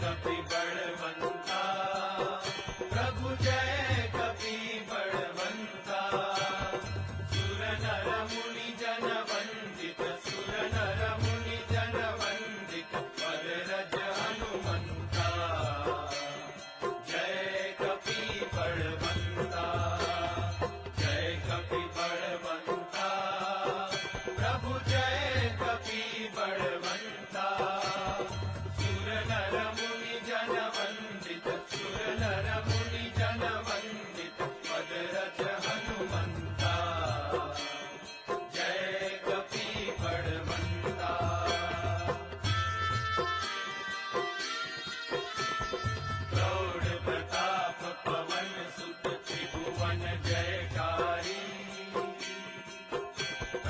Happy birthday,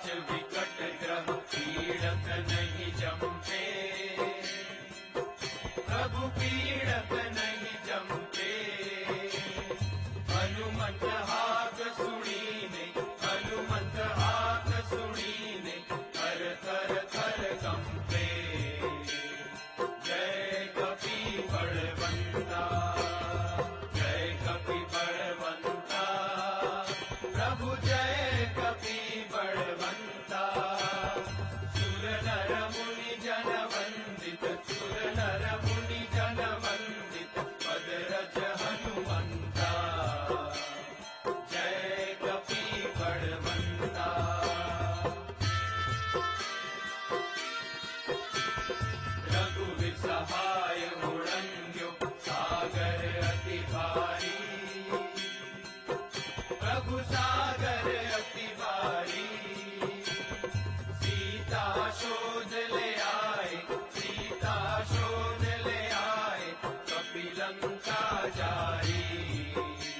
काच विकट ग्रह पीड़त नहीं जम्पे प्रभु ीडि जीड का जारी